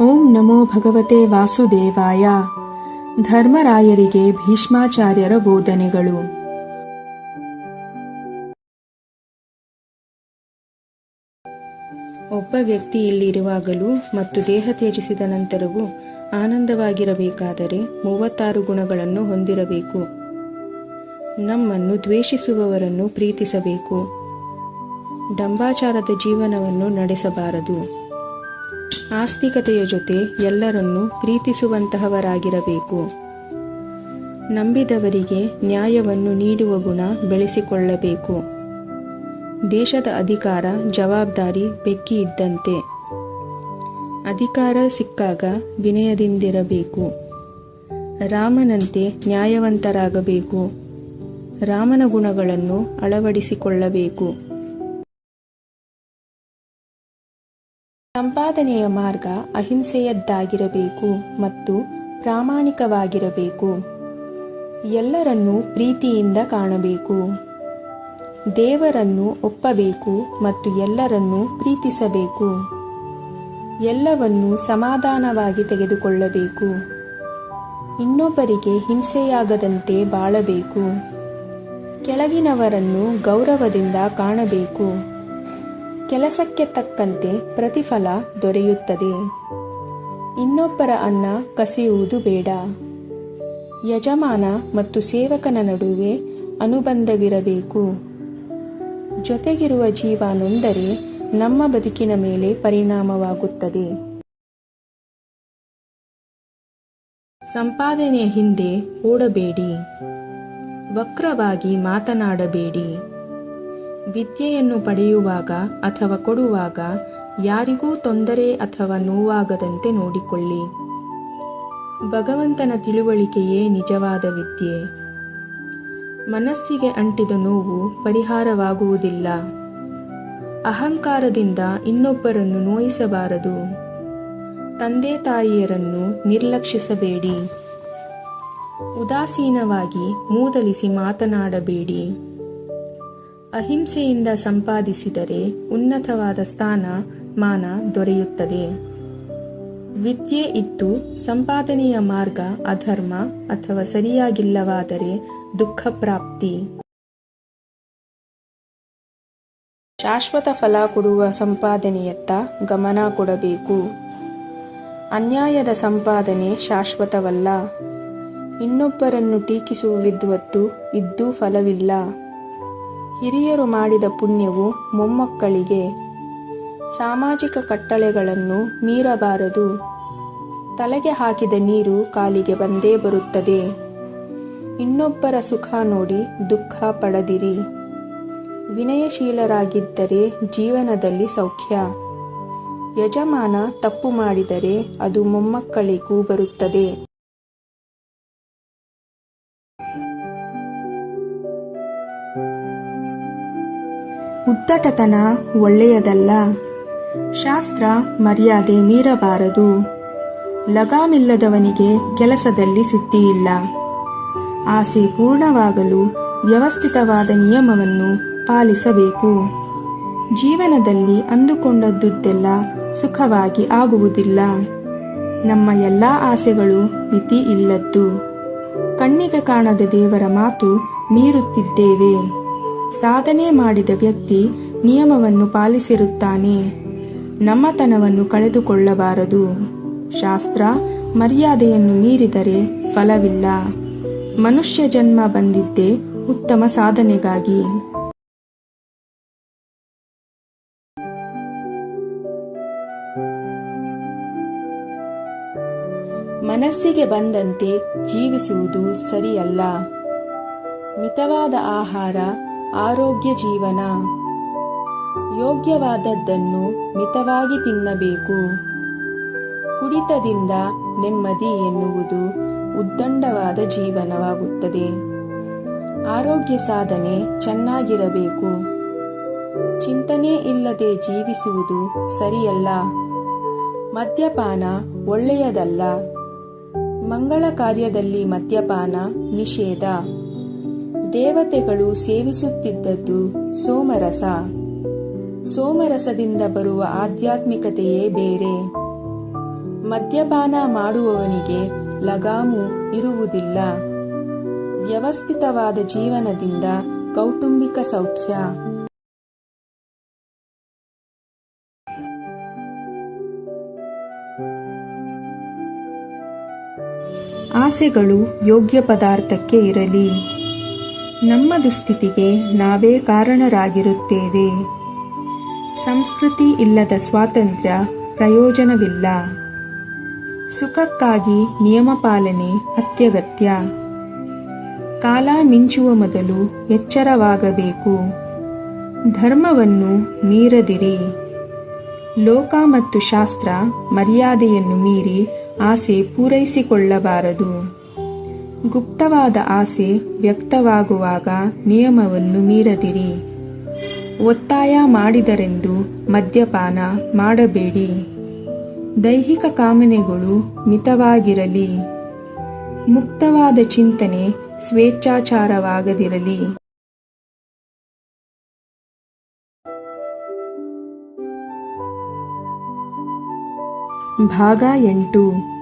ಓಂ ನಮೋ ಭಗವತೆ ವಾಸುದೇವಾಯ. ಧರ್ಮರಾಯರಿಗೆ ಭೀಷ್ಮಾಚಾರ್ಯರ ಬೋಧನೆಗಳು. ಒಬ್ಬ ವ್ಯಕ್ತಿ ಇಲ್ಲಿರುವಾಗಲೂ ಮತ್ತು ದೇಹ ತ್ಯಜಿಸಿದ ನಂತರವೂ ಆನಂದವಾಗಿರಬೇಕಾದರೆ ಮೂವತ್ತಾರು ಗುಣಗಳನ್ನು ಹೊಂದಿರಬೇಕು. ನಮ್ಮನ್ನು ದ್ವೇಷಿಸುವವರನ್ನು ಪ್ರೀತಿಸಬೇಕು. ಡಂಬಾಚಾರದ ಜೀವನವನ್ನು ನಡೆಸಬಾರದು. ಆಸ್ತಿಕತೆಯ ಜೊತೆ ಎಲ್ಲರನ್ನೂ ಪ್ರೀತಿಸುವಂತಹವರಾಗಿರಬೇಕು. ನಂಬಿದವರಿಗೆ ನ್ಯಾಯವನ್ನು ನೀಡುವ ಗುಣ ಬೆಳೆಸಿಕೊಳ್ಳಬೇಕು. ದೇಶದ ಅಧಿಕಾರ ಜವಾಬ್ದಾರಿ ಬೆಕ್ಕಿ ಇದ್ದಂತೆ. ಅಧಿಕಾರ ಸಿಕ್ಕಾಗ ವಿನಯದಿಂದಿರಬೇಕು. ರಾಮನಂತೆ ನ್ಯಾಯವಂತರಾಗಬೇಕು. ರಾಮನ ಗುಣಗಳನ್ನು ಅಳವಡಿಸಿಕೊಳ್ಳಬೇಕು. ಸಂಪಾದನೆಯ ಮಾರ್ಗ ಅಹಿಂಸೆಯದ್ದಾಗಿರಬೇಕು ಮತ್ತು ಪ್ರಾಮಾಣಿಕವಾಗಿರಬೇಕು. ಎಲ್ಲರನ್ನೂ ಪ್ರೀತಿಯಿಂದ ಕಾಣಬೇಕು. ದೇವರನ್ನು ಒಪ್ಪಬೇಕು ಮತ್ತು ಎಲ್ಲರನ್ನೂ ಪ್ರೀತಿಸಬೇಕು. ಎಲ್ಲವನ್ನೂ ಸಮಾಧಾನವಾಗಿ ತೆಗೆದುಕೊಳ್ಳಬೇಕು. ಇನ್ನೊಬ್ಬರಿಗೆ ಹಿಂಸೆಯಾಗದಂತೆ ಬಾಳಬೇಕು. ಕೆಳಗಿನವರನ್ನು ಗೌರವದಿಂದ ಕಾಣಬೇಕು. ಕೆಲಸಕ್ಕೆ ತಕ್ಕಂತೆ ಪ್ರತಿಫಲ ದೊರೆಯುತ್ತದೆ. ಇನ್ನೊಬ್ಬರ ಅನ್ನ ಕಸಿಯುವುದು ಬೇಡ. ಯಜಮಾನ ಮತ್ತು ಸೇವಕನ ನಡುವೆ ಅನುಬಂಧವಿರಬೇಕು. ಜೊತೆಗಿರುವ ಜೀವ ನೊಂದರೆ ನಮ್ಮ ಬದುಕಿನ ಮೇಲೆ ಪರಿಣಾಮವಾಗುತ್ತದೆ. ಸಂಪಾದನೆಯ ಹಿಂದೆ ಓಡಬೇಡಿ. ವಕ್ರವಾಗಿ ಮಾತನಾಡಬೇಡಿ. ವಿದ್ಯೆಯನ್ನು ಪಡೆಯುವಾಗ ಅಥವಾ ಕೊಡುವಾಗ ಯಾರಿಗೂ ತೊಂದರೆ ಅಥವಾ ನೋವಾಗದಂತೆ ನೋಡಿಕೊಳ್ಳಿ. ಭಗವಂತನ ತಿಳುವಳಿಕೆಯೇ ನಿಜವಾದ ವಿದ್ಯೆ. ಮನಸ್ಸಿಗೆ ಅಂಟಿದ ನೋವು ಪರಿಹಾರವಾಗುವುದಿಲ್ಲ. ಅಹಂಕಾರದಿಂದ ಇನ್ನೊಬ್ಬರನ್ನು ನೋಯಿಸಬಾರದು. ತಂದೆ ತಾಯಿಯರನ್ನು ನಿರ್ಲಕ್ಷಿಸಬೇಡಿ. ಉದಾಸೀನವಾಗಿ ಮೂದಲಿಸಿ ಮಾತನಾಡಬೇಡಿ. ಅಹಿಂಸೆಯಿಂದ ಸಂಪಾದಿಸಿದರೆ ಉನ್ನತವಾದ ಸ್ಥಾನ, ಮಾನ ದೊರೆಯುತ್ತದೆ. ವಿದ್ಯೆ ಇದ್ದು ಸಂಪಾದನೆಯ ಮಾರ್ಗ ಅಧರ್ಮ ಅಥವಾ ಸರಿಯಾಗಿಲ್ಲವಾದರೆ ದುಃಖ ಪ್ರಾಪ್ತಿ. ಶಾಶ್ವತ ಫಲ ಕೊಡುವ ಸಂಪಾದನೆಯತ್ತ ಗಮನ ಕೊಡಬೇಕು. ಅನ್ಯಾಯದ ಸಂಪಾದನೆ ಶಾಶ್ವತವಲ್ಲ. ಇನ್ನೊಬ್ಬರನ್ನು ಟೀಕಿಸುವ ವಿದ್ವತ್ತು ಇದ್ದೂ ಫಲವಿಲ್ಲ. ಹಿರಿಯರು ಮಾಡಿದ ಪುಣ್ಯವು ಮೊಮ್ಮಕ್ಕಳಿಗೆ ಸಾಮಾಜಿಕ ಕಟ್ಟಳೆಗಳನ್ನು ಮೀರಬಾರದು. ತಲೆಗೆ ಹಾಕಿದ ನೀರು ಕಾಲಿಗೆ ಬಂದೇ ಬರುತ್ತದೆ. ಇನ್ನೊಬ್ಬರ ಸುಖ ನೋಡಿ ದುಃಖ ಪಡದಿರಿ. ವಿನಯಶೀಲರಾಗಿದ್ದರೆ ಜೀವನದಲ್ಲಿ ಸೌಖ್ಯ. ಯಜಮಾನ ತಪ್ಪು ಮಾಡಿದರೆ ಅದು ಮೊಮ್ಮಕ್ಕಳಿಗೂ ಬರುತ್ತದೆ. ಉದ್ದಟತನ ಒಳ್ಳೆಯದಲ್ಲ. ಶಾಸ್ತ್ರ ಮರ್ಯಾದೆ ಮೀರಬಾರದು. ಲಗಾಮಿಲ್ಲದವನಿಗೆ ಕೆಲಸದಲ್ಲಿ ಸಿದ್ಧಿಯಿಲ್ಲ ಆಸೆ ಪೂರ್ಣವಾಗಲು ವ್ಯವಸ್ಥಿತವಾದ ನಿಯಮವನ್ನು ಪಾಲಿಸಬೇಕು. ಜೀವನದಲ್ಲಿ ಅಂದುಕೊಂಡದ್ದುದೆಲ್ಲ ಸುಖವಾಗಿ ಆಗುವುದಿಲ್ಲ. ನಮ್ಮ ಎಲ್ಲ ಆಸೆಗಳು ಮಿತಿ ಇಲ್ಲದ್ದು ಕಣ್ಣಿಗೆ ಕಾಣದ ದೇವರ ಮಾತು ಮೀರುತ್ತಿದ್ದೇವೆ. ಸಾಧನೆ ಮಾಡಿದ ವ್ಯಕ್ತಿ ನಿಯಮವನ್ನು ಪಾಲಿಸಿರುತ್ತಾನೆ. ನಮ್ಮತನವನ್ನು ಕಳೆದುಕೊಳ್ಳಬಾರದು. ಶಾಸ್ತ್ರ ಮರ್ಯಾದೆಯನ್ನು ಮೀರಿದರೆ ಫಲವಿಲ್ಲ. ಮನುಷ್ಯ ಜನ್ಮ ಬಂದಿದ್ದೇ ಉತ್ತಮ ಸಾಧನೆಗಾಗಿ. ಮನಸ್ಸಿಗೆ ಬಂದಂತೆ ಜೀವಿಸುವುದು ಸರಿಯಲ್ಲ. ಮಿತವಾದ ಆಹಾರ ಆರೋಗ್ಯ ಜೀವನ. ಯೋಗ್ಯವಾದದ್ದನ್ನು ಮಿತವಾಗಿ ತಿನ್ನಬೇಕು. ಕುಡಿತದಿಂದ ನೆಮ್ಮದಿ ಎನ್ನುವುದು ಉದ್ದಂಡವಾದ ಜೀವನವಾಗುತ್ತದೆ. ಆರೋಗ್ಯ ಸಾಧನೆ ಚೆನ್ನಾಗಿರಬೇಕು. ಚಿಂತನೆ ಇಲ್ಲದೆ ಜೀವಿಸುವುದು ಸರಿಯಲ್ಲ. ಮದ್ಯಪಾನ ಒಳ್ಳೆಯದಲ್ಲ. ಮಂಗಳ ಕಾರ್ಯದಲ್ಲಿ ಮದ್ಯಪಾನ ನಿಷೇಧ. ದೇವತೆಗಳು ಸೇವಿಸುತ್ತಿದ್ದದ್ದು ಸೋಮರಸ. ಸೋಮರಸದಿಂದ ಬರುವ ಆಧ್ಯಾತ್ಮಿಕತೆಯೇ ಬೇರೆ. ಮದ್ಯಪಾನ ಮಾಡುವವನಿಗೆ ಲಗಾಮು ಇರುವುದಿಲ್ಲ. ವ್ಯವಸ್ಥಿತವಾದ ಜೀವನದಿಂದ ಕೌಟುಂಬಿಕ ಸೌಖ್ಯ. ಆಸೆಗಳು ಯೋಗ್ಯ ಪದಾರ್ಥಕ್ಕೆ ಇರಲಿ. ನಮ್ಮ ದುಸ್ಥಿತಿಗೆ ನಾವೇ ಕಾರಣರಾಗಿರುತ್ತೇವೆ. ಸಂಸ್ಕೃತಿ ಇಲ್ಲದ ಸ್ವಾತಂತ್ರ್ಯ ಪ್ರಯೋಜನವಿಲ್ಲ. ಸುಖಕ್ಕಾಗಿ ನಿಯಮ ಪಾಲನೆ ಅತ್ಯಗತ್ಯ. ಕಾಲ ಮಿಂಚುವ ಮೊದಲು ಎಚ್ಚರವಾಗಬೇಕು. ಧರ್ಮವನ್ನು ಮೀರದಿರಿ. ಲೋಕ ಮತ್ತು ಶಾಸ್ತ್ರ ಮರ್ಯಾದೆಯನ್ನು ಮೀರಿ ಆಸೆ ಪೂರೈಸಿಕೊಳ್ಳಬಾರದು. ಗುಪ್ತವಾದ ಆಸೆ ವ್ಯಕ್ತವಾಗುವಾಗ ನಿಯಮವನ್ನು ಮೀರದಿರಿ. ಒತ್ತಾಯ ಮಾಡಿದರೆಂದು ಮದ್ಯಪಾನ ಮಾಡಬೇಡಿ. ದೈಹಿಕ ಕಾಮನೆಗಳು ಮಿತವಾಗಿರಲಿ. ಮುಕ್ತವಾದ ಚಿಂತನೆ ಸ್ವೇಚ್ಛಾಚಾರವಾಗದಿರಲಿ. ಭಾಗ ಎಂಟು.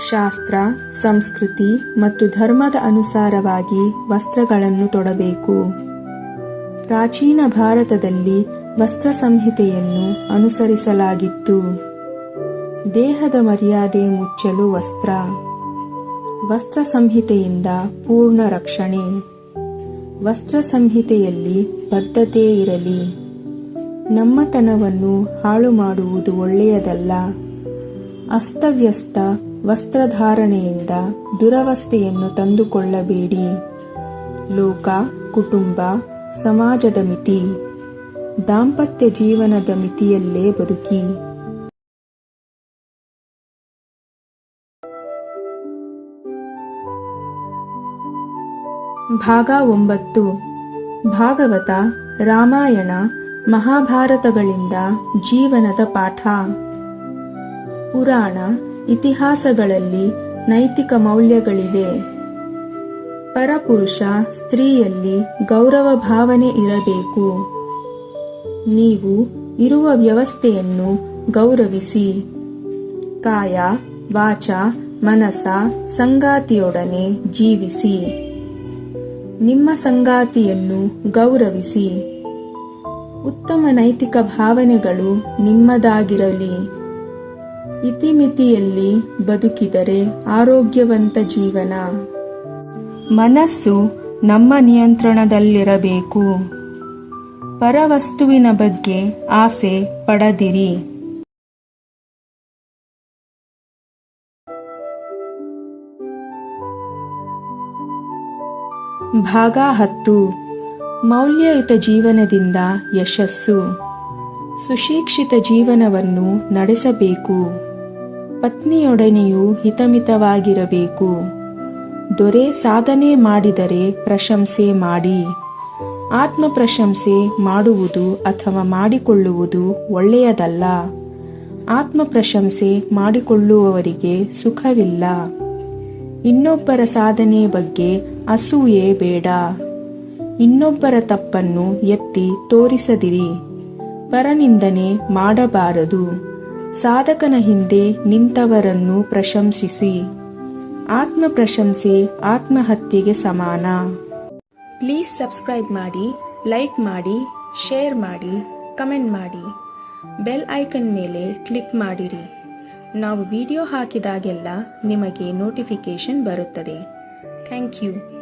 ಶಾಸ್ತ್ರ, ಸಂಸ್ಕೃತಿ ಮತ್ತು ಧರ್ಮದ ಅನುಸಾರವಾಗಿ ವಸ್ತ್ರಗಳನ್ನು ತೊಡಬೇಕು. ಪ್ರಾಚೀನ ಭಾರತದಲ್ಲಿ ವಸ್ತ್ರ ಸಂಹಿತೆಯನ್ನು ಅನುಸರಿಸಲಾಗಿತ್ತು. ದೇಹದ ಮರ್ಯಾದೆ ಮುಚ್ಚಲು ವಸ್ತ್ರ. ವಸ್ತ್ರ ಸಂಹಿತೆಯಿಂದ ಪೂರ್ಣ ರಕ್ಷಣೆ. ವಸ್ತ್ರ ಸಂಹಿತೆಯಲ್ಲಿ ಬದ್ಧತೆ ಇರಲಿ. ನಮ್ಮತನವನ್ನು ಹಾಳು ಮಾಡುವುದು ಒಳ್ಳೆಯದಲ್ಲ. ಅಸ್ತವ್ಯಸ್ತ ವಸ್ತ್ರಧಾರಣೆಯಿಂದ ದುರವಸ್ಥೆಯನ್ನು ತಂದುಕೊಳ್ಳಬೇಡಿ. ಲೋಕ, ಕುಟುಂಬ, ಸಮಾಜದ ಮಿತಿ. ದಾಂಪತ್ಯ ಜೀವನದ ಮಿತಿಯಲ್ಲೇ ಬದುಕಿ. ಭಾಗ ಒಂಬತ್ತು. ಭಾಗವತ, ರಾಮಾಯಣ, ಮಹಾಭಾರತಗಳಿಂದ ಜೀವನದ ಪಾಠ. ಪುರಾಣ ಇತಿಹಾಸಗಳಲ್ಲಿ ನೈತಿಕ ಮೌಲ್ಯಗಳಿವೆ. ಪರಪುರುಷ ಸ್ತ್ರೀಯಲ್ಲಿ ಗೌರವ ಭಾವನೆ ಇರಬೇಕು. ನೀವು ಇರುವ ವ್ಯವಸ್ಥೆಯನ್ನು ಗೌರವಿಸಿ. ಕಾಯ, ವಾಚ, ಮನಸ, ಸಂಗಾತಿಯೊಡನೆ ಜೀವಿಸಿ. ನಿಮ್ಮ ಸಂಗಾತಿಯನ್ನು ಗೌರವಿಸಿ. ಉತ್ತಮ ನೈತಿಕ ಭಾವನೆಗಳು ನಿಮ್ಮದಾಗಿರಲಿ. ಇತಿಮಿತಿಯಲ್ಲಿ ಬದುಕಿದರೆ ಆರೋಗ್ಯವಂತ ಜೀವನ. ಮನಸ್ಸು ನಮ್ಮ ನಿಯಂತ್ರಣದಲ್ಲಿರಬೇಕು. ಪರವಸ್ತುವಿನ ಬಗ್ಗೆ ಆಸೆ ಪಡದಿರಿ. ಭಾಗ ಹತ್ತು. ಮೌಲ್ಯಯುತ ಜೀವನದಿಂದ ಯಶಸ್ಸು. ಸುಶಿಕ್ಷಿತ ಜೀವನವನ್ನು ನಡೆಸಬೇಕು. ಪತ್ನಿಯೊಡನೆಯೂ ಹಿತಮಿತವಾಗಿರಬೇಕು. ದೊರೆ ಸಾಧನೆ ಮಾಡಿದರೆ ಪ್ರಶಂಸೆ ಮಾಡಿ. ಆತ್ಮ ಪ್ರಶಂಸೆ ಮಾಡುವುದು ಅಥವಾ ಮಾಡಿಕೊಳ್ಳುವುದು ಒಳ್ಳೆಯದಲ್ಲ. ಆತ್ಮ ಪ್ರಶಂಸೆ ಮಾಡಿಕೊಳ್ಳುವವರಿಗೆ ಸುಖವಿಲ್ಲ. ಇನ್ನೊಬ್ಬರ ಸಾಧನೆ ಬಗ್ಗೆ ಅಸೂಯೆ ಬೇಡ. ಇನ್ನೊಬ್ಬರ ತಪ್ಪನ್ನು ಎತ್ತಿ ತೋರಿಸದಿರಿ. ಪರನಿಂದನೆ ಮಾಡಬಾರದು. ಸಾಧಕನ ಹಿಂದೆ ನಿಂತವರನ್ನು ಪ್ರಶಂಸಿಸಿ. ಆತ್ಮ ಪ್ರಶಂಸೆ ಆತ್ಮಹತ್ಯೆಗೆ ಸಮಾನ. ಪ್ಲೀಸ್ ಸಬ್ಸ್ಕ್ರೈಬ್ ಮಾಡಿ, ಲೈಕ್ ಮಾಡಿ, ಶೇರ್ ಮಾಡಿ, ಕಮೆಂಟ್ ಮಾಡಿ. ಬೆಲ್ ಐಕನ್ ಮೇಲೆ ಕ್ಲಿಕ್ ಮಾಡಿರಿ. ನಾವು ವಿಡಿಯೋ ಹಾಕಿದಾಗೆಲ್ಲ ನಿಮಗೆ ನೋಟಿಫಿಕೇಶನ್ ಬರುತ್ತದೆ. Thank you.